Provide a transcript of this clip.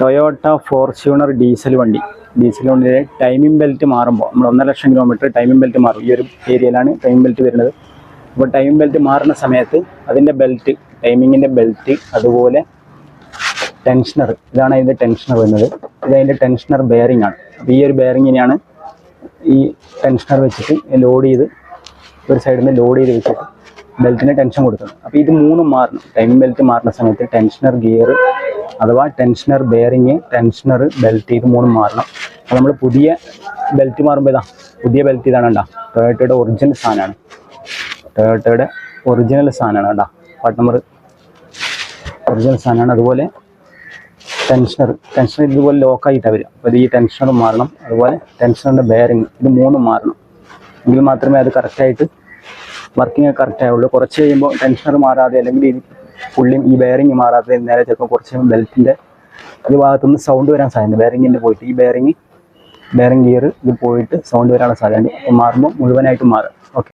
Toyota Fortuner diesel വണ്ടി. Diesel വണ്ടിയുടെ timing belt മാറുമ്പോൾ നമ്മൾ ഒന്നര ലക്ഷം കിലോമീറ്റർ ടൈമിംഗ് ബെൽറ്റ് മാറും. ഈ ഒരു ഏരിയയിലാണ് ടൈമിംഗ് ബെൽറ്റ് വരുന്നത്. അപ്പോൾ ടൈമിംഗ് ബെൽറ്റ് മാറുന്ന സമയത്ത് അതിന്റെ ബെൽറ്റ് ടൈമിങ്ങിന്റെ ബെൽറ്റ് അതുപോലെ ടെൻഷനർ ഇതാണ് അതിന്റെ ടെൻഷനർ വരുന്നത്. ഇത് അതിന്റെ ടെൻഷനർ ബെയറിംഗ് ആണ്. അപ്പോൾ ഈ ഒരു ബെയറിങ്ങിനെയാണ് ഈ ടെൻഷനർ വെച്ചിട്ട് ലോഡ് ചെയ്ത് ഒരു സൈഡിൽ നിന്ന് ലോഡ് ചെയ്ത് വെച്ചിട്ട് ബെൽറ്റിന് ടെൻഷൻ കൊടുക്കുന്നത്. അപ്പോൾ ഇത് മൂന്നും മാറണം. ടൈമിംഗ് ബെൽറ്റ് മാറുന്ന സമയത്ത് ടെൻഷനർ ഗിയർ അഥവാ ടെൻഷനർ ബെയറിങ് ടെൻഷനർ ബെൽറ്റ് ഇത് മൂന്നും മാറണം. അപ്പോൾ നമ്മൾ പുതിയ ബെൽറ്റ് മാറുമ്പോൾ ഇതാ പുതിയ ബെൽറ്റ് ഇതാണ് കണ്ടാ. ടൊയോട്ടയുടെ ഒറിജിനൽ സാധനമാണ്. ടൊയോട്ടയുടെ ഒറിജിനൽ സാധനമാണ് കേട്ടോ പാർട്ട് നമ്പർ ഒറിജിനൽ സാധനമാണ്. അതുപോലെ ടെൻഷനർ ടെൻഷനർ ഇതുപോലെ ലോക്കായിട്ടാണ് വരിക. അപ്പോൾ ഈ ടെൻഷനർ മാറണം. അതുപോലെ ടെൻഷനറിന്റെ ബെയറിങ് ഇത് മൂന്നും മാറണം. എങ്കിൽ മാത്രമേ അത് കറക്റ്റായിട്ട് വർക്കിംഗ് കറക്റ്റ് ആവുള്ളൂ. കുറച്ച് കഴിയുമ്പോൾ ടെൻഷനർ മാറാതെ അല്ലെങ്കിൽ പുള്ളിയും ഈ ബെയറിങ് മാറാത്ത നേരെ ചിലപ്പോൾ കുറച്ച് ബെൽറ്റിന്റെ ഒരു ഭാഗത്തുനിന്ന് സൗണ്ട് വരാൻ സാധ്യത ബെയറിങ്ങിന്റെ പോയിട്ട് ഈ ബെയറിങ് ബെയറിങ് ഗിയർ ഇത് പോയിട്ട് സൗണ്ട് വരാനുള്ള അപ്പോൾ മാറുമ്പോൾ മുഴുവനായിട്ട് മാറും ഓക്കെ